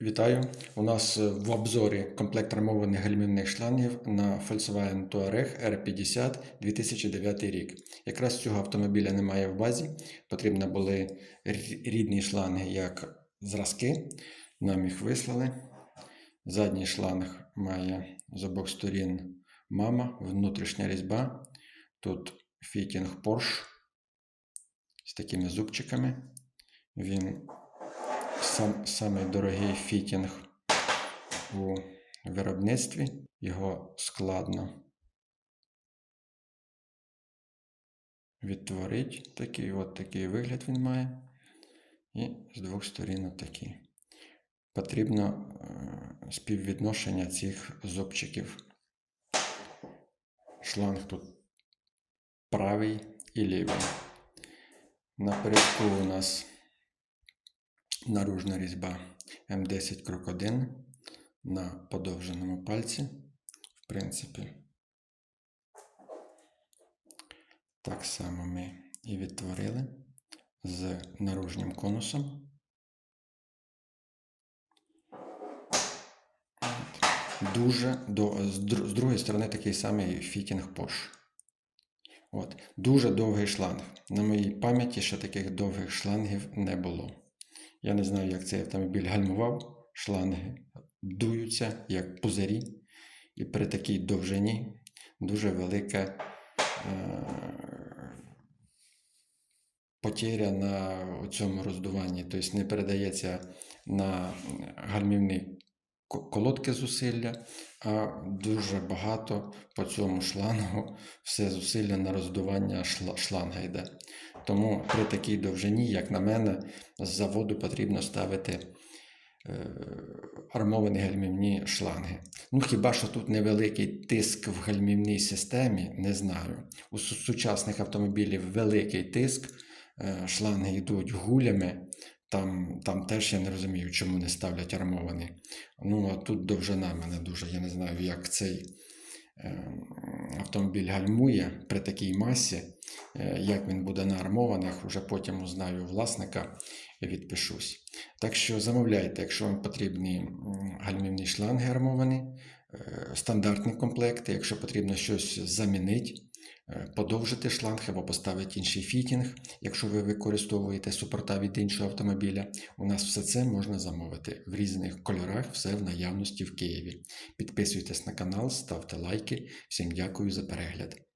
Вітаю! У нас е, в обзорі комплект армованих гальмівних шлангів на Volkswagen Touareg R50 2009 рік. Якраз цього автомобіля немає в базі. Потрібні були рідні шланги як зразки. Нам їх вислали. Задній шланг має з обох сторін мама, внутрішня різьба. Тут фітінг Porsche з такими зубчиками. Він сам, самий дорогий фітінг у виробництві. Його складно відтворити. Такий от такий вигляд він має. І з двох сторін такий. Потрібно е, співвідношення цих зубчиків. Шланг тут правий і лівий. Напередку у нас наружна різьба М10 крок 1 на подовженому пальці. В принципі, так само ми і відтворили з наружнім конусом. Дуже до, з, з другої сторони такий самий фітінг. От. Дуже довгий шланг. На моїй пам'яті ще таких довгих шлангів не було. Я не знаю, як цей автомобіль гальмував. Шланги дуються, як пузирі. І при такій довжині дуже велика е, потеря на цьому роздуванні. Тобто не передається на гальмівні ко- колодки зусилля, а дуже багато по цьому шлангу все зусилля на роздування шла- шланга йде. Тому при такій довжині, як на мене, з заводу потрібно ставити е, армовані гальмівні шланги. Ну хіба що тут невеликий тиск в гальмівній системі, не знаю. У сучасних автомобілів великий тиск, е, шланги йдуть гулями. Там, там теж я не розумію, чому не ставлять армовані. Ну, а тут довжина мене дуже. Я не знаю, як цей е, автомобіль гальмує при такій масі. Е, Як він буде на армованих, вже потім узнаю власника відпишусь. Так що замовляйте, якщо вам потрібні гальмівні шланги армовані, е, стандартні комплекти, якщо потрібно щось замінити, е, подовжити шланг або поставити інший фітінг, якщо ви використовуєте супорта від іншого автомобіля, у нас все це можна замовити в різних кольорах, все в наявності в Києві. Підписуйтесь на канал, ставте лайки. Всім дякую за перегляд.